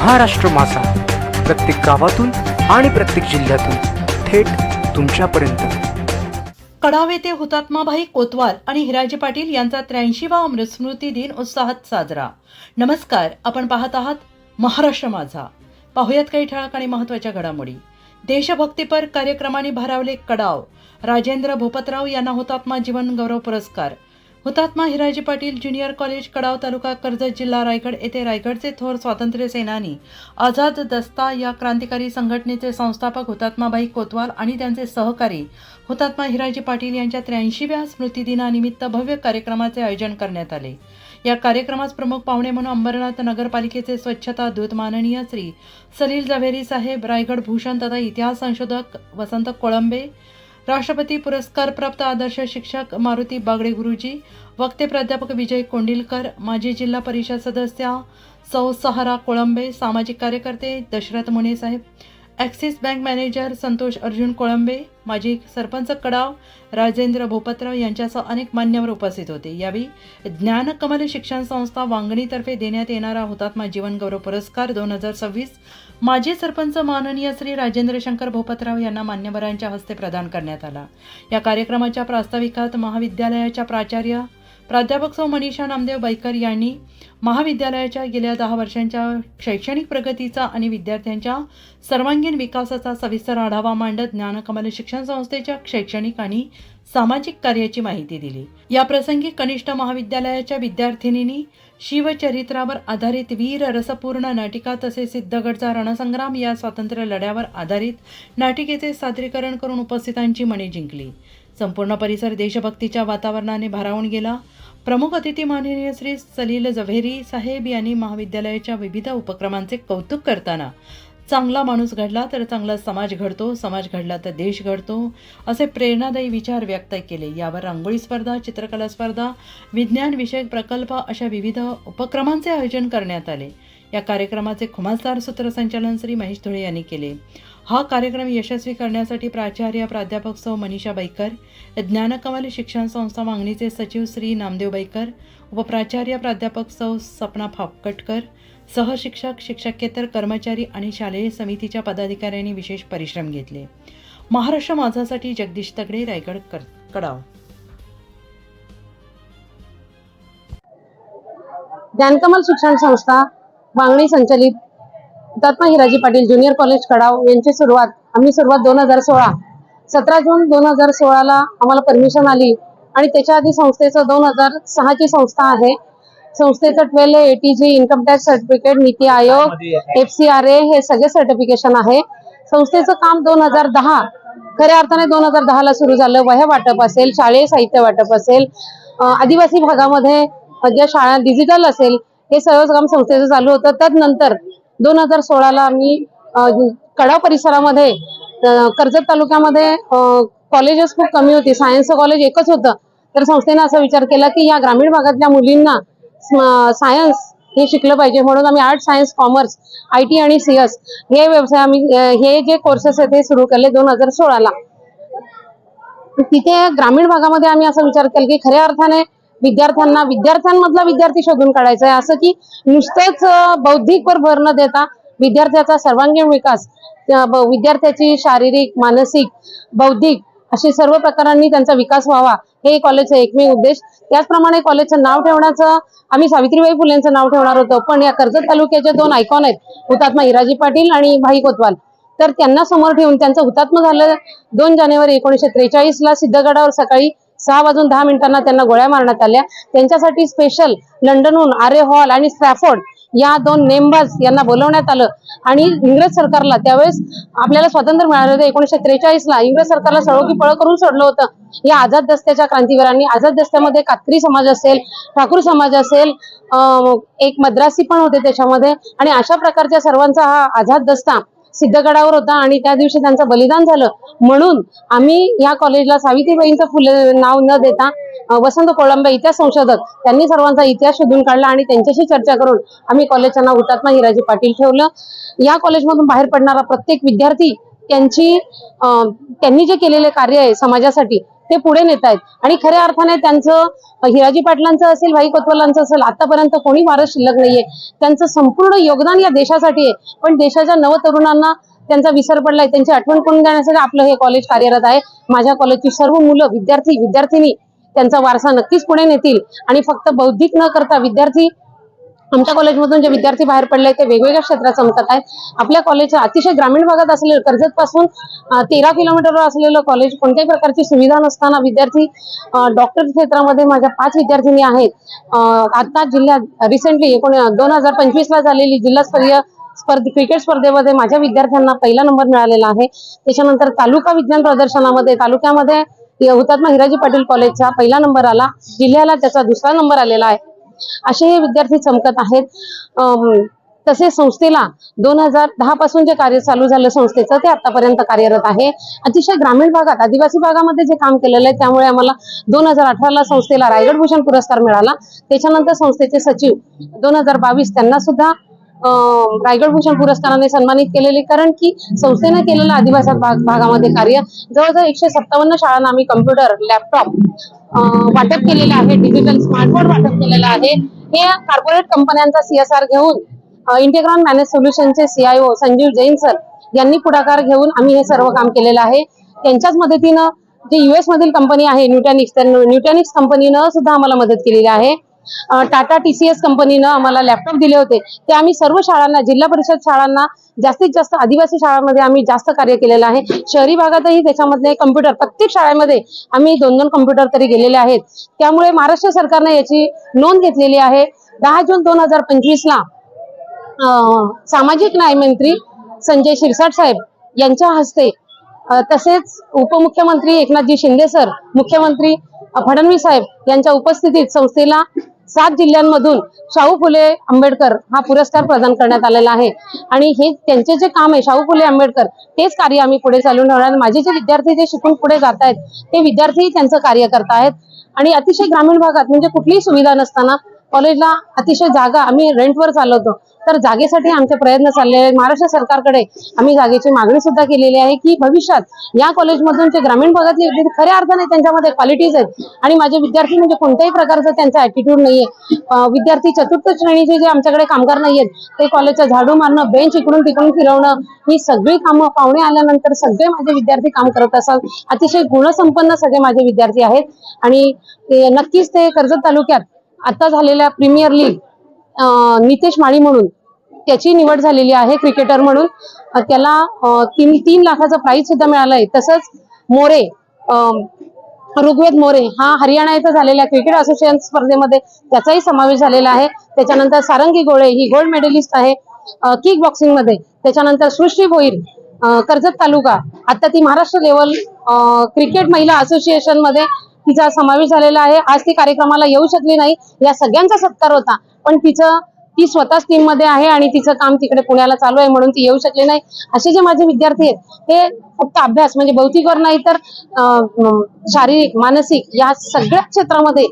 महाराष्ट्र माझा. प्रत्येक गावातून आणि प्रत्येक जिल्ह्यातून थेट तुमच्यापर्यंत. कडाव येथे हुतात्माभाई कोतवाल आणि हिराजी पाटील यांचा त्र्याऐंशीवा अमृतस्मृती दिन उत्साहात साजरा. नमस्कार आपण पाहत आहात महाराष्ट्र माझा. पाहुयात काही ठळक आणि महत्त्वाच्या घडामोडी. देशभक्तीपर कार्यक्रमाने भारावले कडाव. राजेंद्र भोपतराव यांना हुतात्मा जीवन गौरव पुरस्कार. हुतात्मा हिराजी पाटील ज्युनियर कॉलेज कडाव तालुका कर्जत जिल्हा रायगड येथे रायगडचे थोर स्वातंत्र्य सेनानी आझाद दस्ता या क्रांतिकारी संघटनेचे संस्थापक हुतात्माबाई कोतवाल आणि त्यांचे सहकारी हुतात्मा हिराजी पाटील यांच्या त्र्याऐंशीव्या स्मृतिदिनानिमित्त भव्य कार्यक्रमाचे आयोजन करण्यात आले. या कार्यक्रमास प्रमुख पाहुणे म्हणून अंबरनाथ नगरपालिकेचे स्वच्छता दूत माननीय श्री सलील जव्हेरी साहेब रायगड भूषण तथा इतिहास संशोधक वसंत कोळंबे राष्ट्रपती पुरस्कार प्राप्त आदर्श शिक्षक मारुती बागडे गुरुजी वक्ते प्राध्यापक विजय कोंडिलकर माजी जिल्हा परिषद सदस्या सौ सहारा कोळंबे सामाजिक कार्यकर्ते Dasharath Mune saheb Axis bank manager Santosh Arjun Kolambe माजी सरपंच कडाव राजेंद्र भोपतराव यांच्यासह अनेक मान्यवर उपस्थित होते. यावेळी ज्ञानकमल शिक्षण संस्था वांगणीतर्फे देण्यात येणारा हुतात्मा जीवन गौरव पुरस्कार दोन हजार सव्वीस माजी सरपंच माननीय श्री राजेंद्र शंकर भोपतराव यांना मान्यवरांच्या हस्ते प्रदान करण्यात आला. या कार्यक्रमाच्या प्रास्ताविकात महाविद्यालयाच्या प्राचार्य प्राध्यापक सौ मनीषा नामदेव बैकर यांनी महाविद्यालयाच्या गेल्या दहा वर्षांच्या शैक्षणिक प्रगतीचा आणि विद्यार्थ्यांच्या सर्वांगीण विकासाचा सविस्तर आढावा मांडत ज्ञानकमल शिक्षण संस्थेच्या शैक्षणिक आणि सामाजिक कार्याची माहिती दिली. या प्रसंगी कनिष्ठ महाविद्यालयाच्या विद्यार्थिनींनी शिवचरित्रावर आधारित वीर रसपूर्ण नाटिका तसेच सिद्धगडचा रणसंग्राम या स्वातंत्र्य लढ्यावर आधारित नाटिकेचे सादरीकरण करून उपस्थितांची मने जिंकली. संपूर्ण परिसर देशभक्तीच्या वातावरणाने भारावून गेला. प्रमुख अतिथी माननीय श्री सलील जव्हेरी साहेब यांनी महाविद्यालयाच्या विविध उपक्रमांचे कौतुक करताना चांगला माणूस घडला तर चांगला समाज घडतो समाज घडला तर देश घडतो असे प्रेरणादायी विचार व्यक्त केले. यावर रांगोळी स्पर्धा चित्रकला स्पर्धा विज्ञान विषयक प्रकल्प अशा विविध उपक्रमांचे आयोजन करण्यात आले. या कार्यक्रमाचे खुमासदार सूत्रसंचालन श्री महेश धुळे यांनी केले. हा कार्यक्रम यशस्वी करण्यासाठी प्राचार्य प्राध्यापक सौ मनीषा बैकर ज्ञानकमल शिक्षण संस्था मागणीचे सचिव श्री नामदेव बैकर उपप्राचार्य प्राध्यापक सौ सपना फापकटकर सहशिक्षक शिक्षकेतर कर्मचारी आणि शालेय समितीच्या पदाधिकाऱ्यांनी विशेष परिश्रम घेतले. महाराष्ट्र माझासाठी जगदीश तगडे रायगड कर कडाव. ज्ञानकमल शिक्षण संस्था मागणी संचलित हुतात्मा हिराजी पाटील ज्युनियर कॉलेज कडाव यांची सुरुवात आम्ही सुरुवात दोन हजार सोळा. सतरा जून दोन हजार सोळाला आम्हाला परमिशन आली आणि त्याच्या आधी संस्थेचं दोन हजार सहाची संस्था आहे. संस्थेचं twelve A T G income tax certificate NITI Aayog F C R A हे सगळे सर्टिफिकेशन आहे. संस्थेचं काम दोन हजार दहा खऱ्या अर्थाने दोन हजार दहाला सुरू झालं. वह्या वाटप असेल शालेय साहित्य वाटप असेल आदिवासी भागामध्ये ज्या शाळा डिजिटल असेल हे सर्वच काम संस्थेचं चालू होतं. त्यानंतर दोन हजार सोळाला आम्ही कडाव परिसरामध्ये कर्जत तालुक्यामध्ये कॉलेजेस खूप कमी होती. सायन्सचं कॉलेज एकच होतं. तर संस्थेने असा विचार केला की या ग्रामीण भागातल्या मुलींना सायन्स हे शिकलं पाहिजे. म्हणून आम्ही art science commerce I T आणि सीएस हे व्यवसाय आम्ही हे जे कोर्सेस आहेत हे सुरू केले दोन हजार सोळाला. तिथे ग्रामीण भागामध्ये आम्ही असा विचार केला की खऱ्या अर्थाने विद्यार्थ्यांना विद्यार्थ्यांमधला विद्यार्थी शोधून काढायचा आहे असं की नुसतंच बौद्धिकवर भर न देता विद्यार्थ्याचा सर्वांगीण विकास विद्यार्थ्याची शारीरिक मानसिक बौद्धिक अशी सर्व प्रकारांनी त्यांचा विकास व्हावा हे कॉलेजचा एकमेव उद्देश. त्याचप्रमाणे कॉलेजचं नाव ठेवण्याचं आम्ही सावित्रीबाई फुलेंचं नाव ठेवणार होतो. पण या कर्जत तालुक्याचे दोन आयकॉन आहेत हुतात्मा हिराजी पाटील आणि भाई कोतवाल. तर त्यांना समोर ठेवून त्यांचं हुतात्मा झालं दोन जानेवारी एकोणीसशे त्रेचाळीस ला सिद्धगडावर सकाळी सहा वाजून दहा मिनिटांना त्यांना गोळ्या मारण्यात आल्या. त्यांच्यासाठी स्पेशल लंडनहून आरे हॉल आणि स्ट्रॅफोर्ड या दोन नेमबाज यांना बोलवण्यात आलं. आणि इंग्रज सरकारला त्यावेळेस आपल्याला स्वातंत्र्य मिळालं होतं. एकोणीशे त्रेचाळीस ला इंग्रज सरकारला सळोखी पळ करून सोडलं होतं. या आझाद दस्त्याच्या क्रांतीवीरांनी आझाद दस्त्यामध्ये कात्री समाज असेल ठाकूर समाज असेल एक मद्रासी पण होते त्याच्यामध्ये. आणि अशा प्रकारच्या सर्वांचा हा आझाद दस्ता सिद्धगडावर होता आणि त्या दिवशी त्यांचं बलिदान झालं. म्हणून आम्ही या कॉलेजला सावित्रीबाईंचं फुले नाव न देता वसंत कोळंबे इतिहास संशोधक त्यांनी सर्वांचा इतिहास शोधून काढला आणि त्यांच्याशी चर्चा करून आम्ही कॉलेजचं नाव हुतात्मा हिराजी पाटील ठेवलं. या कॉलेजमधून बाहेर पडणारा प्रत्येक विद्यार्थी त्यांची त्यांनी जे केलेले कार्य आहे समाजासाठी ते पुढे नेत आहेत. आणि खऱ्या अर्थाने त्यांचं हिराजी पाटलांचं असेल भाई कोतवालांचं असेल आतापर्यंत कोणी वारस शिल्लक नाहीये. त्यांचं संपूर्ण योगदान या देशासाठी आहे. पण देशाच्या नवतरुणांना त्यांचा विसर पडलाय. त्यांची आठवण करून देण्यासाठी आपलं हे कॉलेज कार्यरत आहे. माझ्या कॉलेजची सर्व मुलं विद्यार्थी विद्यार्थिनी त्यांचा वारसा नक्कीच पुढे नेतील. आणि फक्त बौद्धिक न करता विद्यार्थी आमच्या कॉलेजमधून जे विद्यार्थी बाहेर पडले ते वेगवेगळ्या क्षेत्रात चमकत आहेत आपल्या कॉलेजच्या अतिशय ग्रामीण भागात असलेलं कर्जत पासून तेरा किलोमीटरवर असलेलं कॉलेज कोणत्याही प्रकारची सुविधा नसताना विद्यार्थी डॉक्टर क्षेत्रामध्ये माझ्या पाच विद्यार्थिनी आहेत. आता जिल्ह्यात रिसेंटली एकोण दोन हजार पंचवीस ला झालेली जिल्हास्तरीय स्पर्धे क्रिकेट स्पर्धेमध्ये माझ्या विद्यार्थ्यांना पहिला नंबर मिळालेला आहे. त्याच्यानंतर तालुका विज्ञान प्रदर्शनामध्ये तालुक्यामध्ये हुतात्मा हिराजी पाटील कॉलेजचा पहिला नंबर आला. जिल्ह्याला त्याचा दुसरा नंबर आलेला आहे. असे हे विद्यार्थी चमकत आहेत. तसेच संस्थेला दोन हजार दहा पासून जे कार्य चालू झालं संस्थेचं ते आतापर्यंत कार्यरत आहे. अतिशय ग्रामीण भागात आदिवासी भागामध्ये जे काम केलेलं आहे त्यामुळे आम्हाला दोन हजार अठराला संस्थेला रायगड भूषण पुरस्कार मिळाला. त्याच्यानंतर संस्थेचे सचिव दोन हजार बावीस त्यांना सुद्धा रायगड भूषण पुरस्काराने सन्मानित केलेले कारण की संस्थेने केलेलं आदिवासी भाग भागामध्ये कार्य. जवळजवळ एकशे सत्तावन्न शाळांना आम्ही कम्प्युटर लॅपटॉप वाटप केलेलं आहे डिजिटल स्मार्टफोन वाटप केलेलं आहे. हे कॉर्पोरेट कंपन्यांचा सीएसआर घेऊन इंटेग्रॉन मॅनेज सोल्युशनचे सीआयओ संजीव जैन सर यांनी पुढाकार घेऊन आम्ही हे सर्व काम केलेलं आहे. त्यांच्याच मदतीनं जे युएस मधील कंपनी आहे न्यूटॅनिक्स न्यूटॅनिक्स कंपनीनं सुद्धा आम्हाला मदत केलेली आहे. टाटा टीसीएस कंपनीनं आम्हाला लॅपटॉप दिले होते. ते आम्ही सर्व शाळांना जिल्हा परिषद शाळांना जास्तीत जास्त आदिवासी शाळांमध्ये आम्ही जास्त कार्य केलेलं आहे. शहरी भागातही त्याच्यामधले कम्प्युटर प्रत्येक शाळेमध्ये आम्ही दोन दोन कम्प्युटर तरी गेलेले आहेत. त्यामुळे महाराष्ट्र सरकारने याची नोंद घेतलेली आहे. दहा जून दोन हजार पंचवीस ला सामाजिक न्यायमंत्री संजय शिरसाट साहेब यांच्या हस्ते तसेच उपमुख्यमंत्री एकनाथजी शिंदे सर मुख्यमंत्री फडणवीस साहेब यांच्या उपस्थितीत संस्थेला सात जिल्ह्यांमधून शाहू फुले आंबेडकर हा पुरस्कार प्रदान करण्यात आलेला आहे. आणि हे त्यांचे जे काम आहे शाहू फुले आंबेडकर तेच कार्य आम्ही पुढे चालून ठेवणार. माझे जे विद्यार्थी जे शिकून पुढे जात आहेत ते विद्यार्थी त्यांचं कार्य करत आहेत. आणि अतिशय ग्रामीण भागात म्हणजे कुठलीही सुविधा नसताना कॉलेजला अतिशय जागा आम्ही रेंटवर चालवतो. तर जागेसाठी आमचे प्रयत्न चालले आहेत. महाराष्ट्र सरकारकडे आम्ही जागेची मागणी सुद्धा केलेली आहे की भविष्यात या कॉलेजमधून जे ग्रामीण भागातले विद्यार्थी खऱ्या अर्थाने त्यांच्यामध्ये क्वालिटीज आहेत आणि माझे विद्यार्थी म्हणजे कोणत्याही प्रकारचं त्यांचा ऍटिट्यूड नाहीये. विद्यार्थी चतुर्थ श्रेणीचे जे आमच्याकडे कामगार नाहीयेत ते कॉलेजचं झाडू मारणं बेंच इकडून तिकडून फिरवणं ही सगळी कामं पाहुणे आल्यानंतर सगळे माझे विद्यार्थी काम करत असतात अतिशय गुणसंपन्न सगळे माझे विद्यार्थी आहेत. आणि नक्कीच ते कर्जत तालुक्यात आता झालेल्या प्रीमियर लीग नितेश माळी म्हणून त्याची निवड झालेली आहे क्रिकेटर म्हणून. त्याला तीन तीन लाखाचं प्राईज सुद्धा मिळालंय. तसंच मोरे ऋग्वेद मोरे हा हरियाणा इथं झालेल्या क्रिकेट असोसिएशन स्पर्धेमध्ये त्याचाही समावेश झालेला आहे. त्याच्यानंतर सारंगी गोळे ही गोल्ड मेडलिस्ट आहे किक बॉक्सिंगमध्ये. त्याच्यानंतर सृष्टी भोईर कर्जत तालुका. आता ती महाराष्ट्र लेवल क्रिकेट महिला असोसिएशनमध्ये तिचा समावेश झालेला आहे. आज ती कार्यक्रमाला येऊ शकली नाही. या सगळ्यांचा सत्कार होता. पण तिचं ती स्वतःच टीममध्ये आहे आणि तिचं काम तिकडे पुण्याला चालू आहे म्हणून ती येऊ शकली नाही. असे जे माझे विद्यार्थी आहेत ते फक्त अभ्यास म्हणजे भौतिकवर नाही तर शारीरिक मानसिक या सगळ्या क्षेत्रामध्ये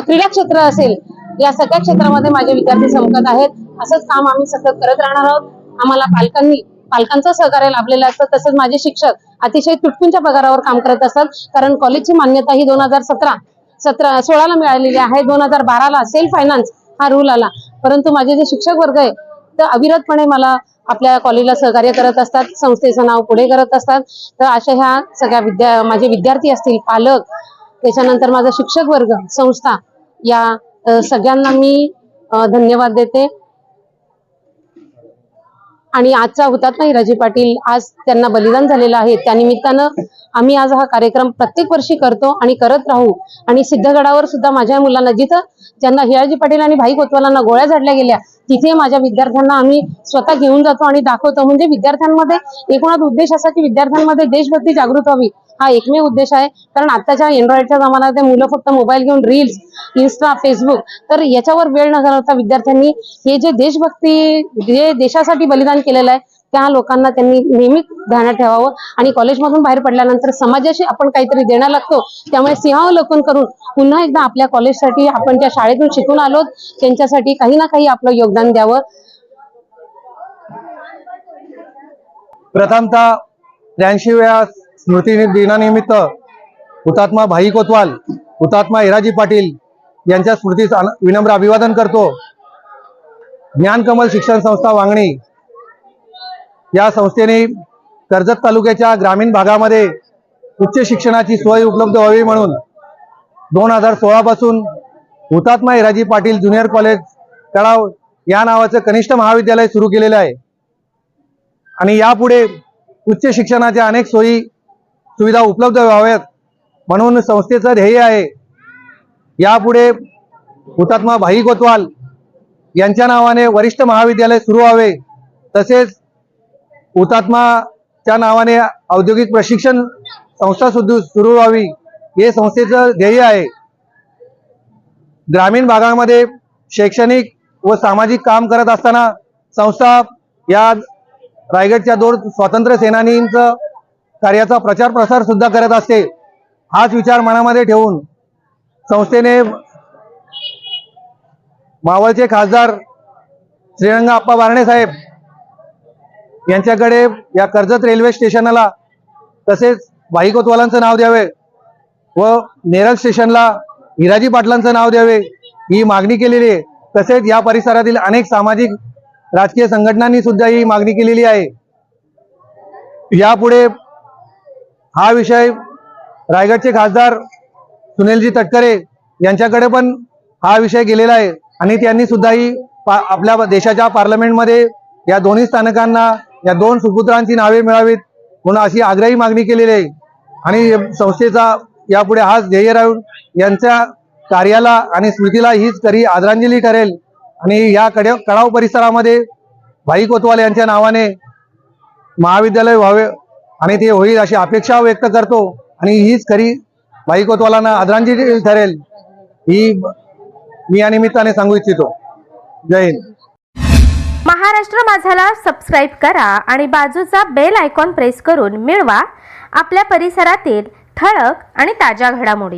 क्रीडा क्षेत्र असेल या सगळ्या क्षेत्रामध्ये माझे विद्यार्थी चमकत आहेत. असंच काम आम्ही सतत करत राहणार आहोत. आम्हाला पालकांनी पालकांचं सहकार्य लाभलेलं असतं. तसंच माझे शिक्षक अतिशय तुटपुंच्या पगारावर काम करत असतात कारण कॉलेजची मान्यता ही दोन हजार सतरा सतरा सोळाला मिळालेली आहे. दोन हजार बाराला सेल्फ फायनान्स हा रूल आला. परंतु माझे जे शिक्षक वर्ग आहे तर अविरतपणे मला आपल्या कॉलेजला सहकार्य करत असतात संस्थेचं नाव पुढे करत असतात. तर अशा ह्या सगळ्या विद्या माझे विद्यार्थी असतील पालक त्याच्यानंतर माझा शिक्षक वर्ग संस्था या सगळ्यांना मी धन्यवाद देते. आणि आजचा हुतात्मा हिराजी पाटील आज त्यांना बलिदान झालेलं आहे. त्यानिमित्तानं आम्ही आज हा कार्यक्रम प्रत्येक वर्षी करतो आणि करत राहू. आणि सिद्धगडावर सुद्धा माझ्या मुलांना जिथं ज्यांना हिराजी पाटील आणि भाई कोतवालांना गोळ्या झाडल्या गेल्या तिथे माझ्या विद्यार्थ्यांना आम्ही स्वतः घेऊन जातो आणि दाखवतो. म्हणजे विद्यार्थ्यांमध्ये एकूणात उद्देश असा की विद्यार्थ्यांमध्ये देशभक्ती जागृत व्हावी. हा एकमेव उद्देश आहे. कारण आताच्या एन्ड्रॉइडच्या जमान्यात मुलं फक्त मोबाईल घेऊन रील्स इन्स्टा फेसबुक तर याच्यावर वेळ न घालवता विद्यार्थ्यांनी हे जे देशभक्ती जे देशासाठी बलिदान केलेलं आहे त्या लोकांना त्यांनी नेहमी ध्यानात ठेवावं. आणि कॉलेजमधून बाहेर पडल्यानंतर समाजाशी आपण काहीतरी देणं लागतो त्यामुळे सिंहावलोकन करून पुन्हा एकदा आपल्या कॉलेजसाठी आपण त्या शाळेतून शिकून आलो त्यांच्यासाठी काही ना काही आपलं योगदान द्यावं. प्रथमतः त्र्याऐंशीव्या स्मृती दिनानिमित्त हुतात्मा भाई कोतवाल हुतात्मा हिराजी पाटील यांच्या स्मृतीस अन- विनम्र अभिवादन करतो. ज्ञानकमल शिक्षण संस्था वांगणी या संस्थेने कर्जत तालुक्याच्या ग्रामीण भागामध्ये उच्च शिक्षणाची सोय उपलब्ध व्हावी म्हणून दोन हजार सोळापासून हुतात्मा हिराजी पाटील ज्युनियर कॉलेज तळाव या नावाचं कनिष्ठ महाविद्यालय सुरू केलेलं आहे. आणि यापुढे उच्च शिक्षणाच्या अनेक सोयी सुविधा उपलब्ध व्हाव्यात म्हणून संस्थेचं ध्येय आहे. यापुढे हुतात्मा भाई कोतवाल यांच्या नावाने वरिष्ठ महाविद्यालय सुरू व्हावे. तसेच हुतात्माच्या नावाने औद्योगिक प्रशिक्षण संस्था सुद्धा सुरू व्हावी हे संस्थेचं ध्येय आहे. ग्रामीण भागामध्ये शैक्षणिक व सामाजिक काम करत असताना संस्था या रायगडच्या दोन स्वातंत्र्य सेनानींचं कार्याचा प्रचार प्रसार सुद्धा करत असते. हाच विचार मनामध्ये ठेवून संस्थेने मावळचे खासदार श्रीरंग आप्पा बारणे साहेब यांच्याकडे या कर्जत रेल्वे स्टेशनला तसेच भाई कोतवालांचं नाव द्यावे व नेरळ स्टेशनला हिराजी पाटलांचं नाव द्यावे ही मागणी केलेली आहे. तसेच या परिसरातील अनेक सामाजिक राजकीय संघटनांनी सुद्धा ही मागणी केलेली आहे. यापुढे हा विषय रायगडचे खासदार सुनीलजी तटकरे यांच्याकडे पण हा विषय गेलेला आहे. आणि त्यांनी सुद्धाही पा- आपल्या देशाच्या पार्लमेंटमध्ये या दोन्ही स्थानकांना या दोन सुपुत्रांची नावे मिळावीत म्हणून अशी आग्रही मागणी केलेली आहे. आणि संस्थेचा यापुढे हाच ध्येय राहून यांच्या कार्याला आणि स्मृतीला हीच तरी आदरांजली ठरेल. आणि या कडे कडाव परिसरामध्ये भाई कोतवाल यांच्या नावाने महाविद्यालय व्हावे आणि ते होईल अशी अपेक्षा व्यक्त करतो. आणि हीच खरी भाई कोतवालांना आदरांजली ठरेल. ही मी या निमित्ताने सांगू इच्छितो. जय हिंद. महाराष्ट्र माझाला सबस्क्राईब करा आणि बाजूचा बेल आयकॉन प्रेस करून मिळवा. आपल्या परिसरातील ठळक आणि ताज्या घडामोडी.